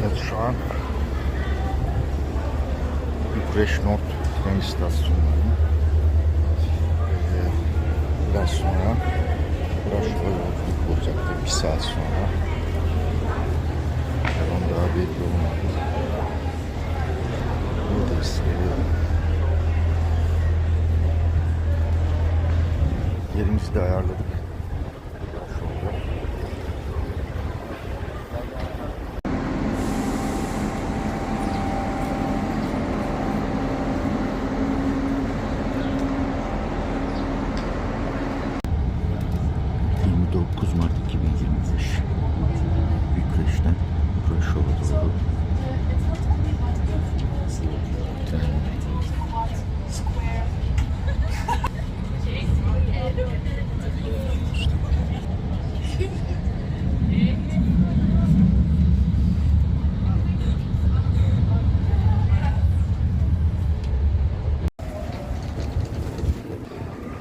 Evet şu an Bükreş North tren istasyonundayım. Ee, biraz sonra biraz yolculuk olacak bir saat sonra. Yalan daha belli olmadı. Buradayız. Ee, Yerimizi de ayarladık. Şurada. ...29 Mart 2025... ...Bükreş'ten... ...Braşov'a doğru...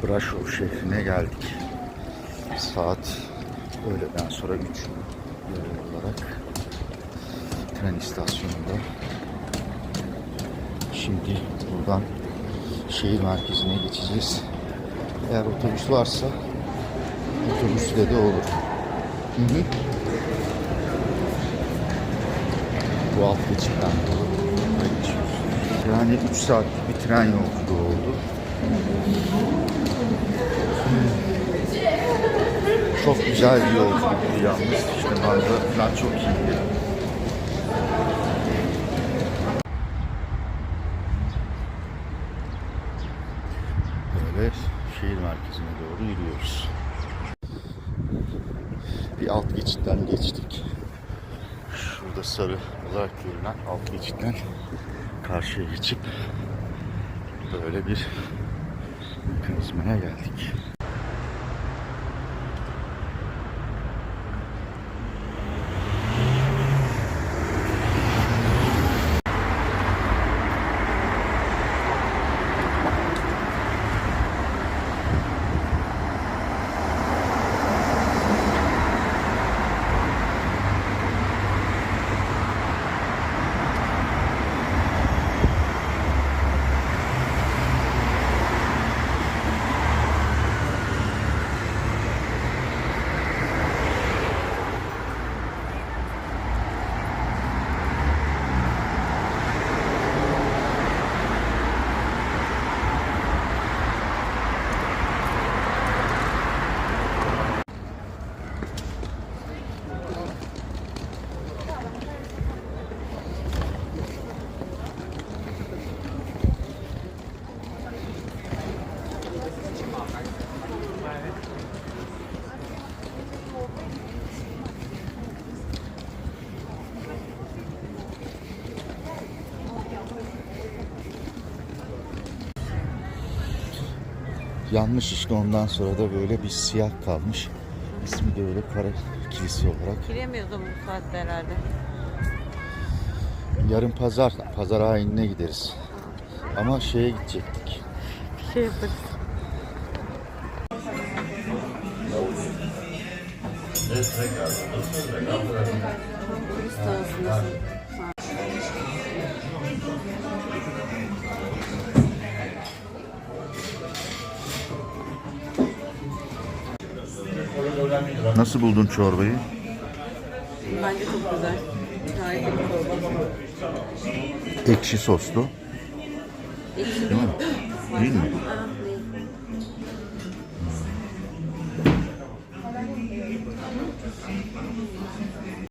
Braşov şehrine geldik. Saat öğleden sonra 3 olarak tren istasyonunda. Şimdi buradan şehir merkezine geçeceğiz. Eğer otobüs varsa otobüsle de olur. Hı hı. Bu alt geçitten geçiyoruz. Yani 3 saatlik bir tren yolculuğu oldu. Çok güzel bir yolculuktu yalnız. İşte manzara falan çok iyiydi. Böyle şehir merkezine doğru yürüyoruz. Bir alt geçitten geçtik. Şurada sarı olarak görünen alt geçitten karşıya geçip böyle bir mekanizmaya geldik. Yanmış işte ondan sonra da böyle bir siyah kalmış. İsmi de öyle kara kilise olarak. Giremiyordum bu saatte herhalde. Yarın pazar, pazar ayinine gideriz. Ama şeye gidecektik. Bir şey yaparız. Turist arasındasın. Nasıl Nasıl buldun çorbayı? Bence çok güzel. Ekşi soslu. Ekşi değil mi? Değil mi?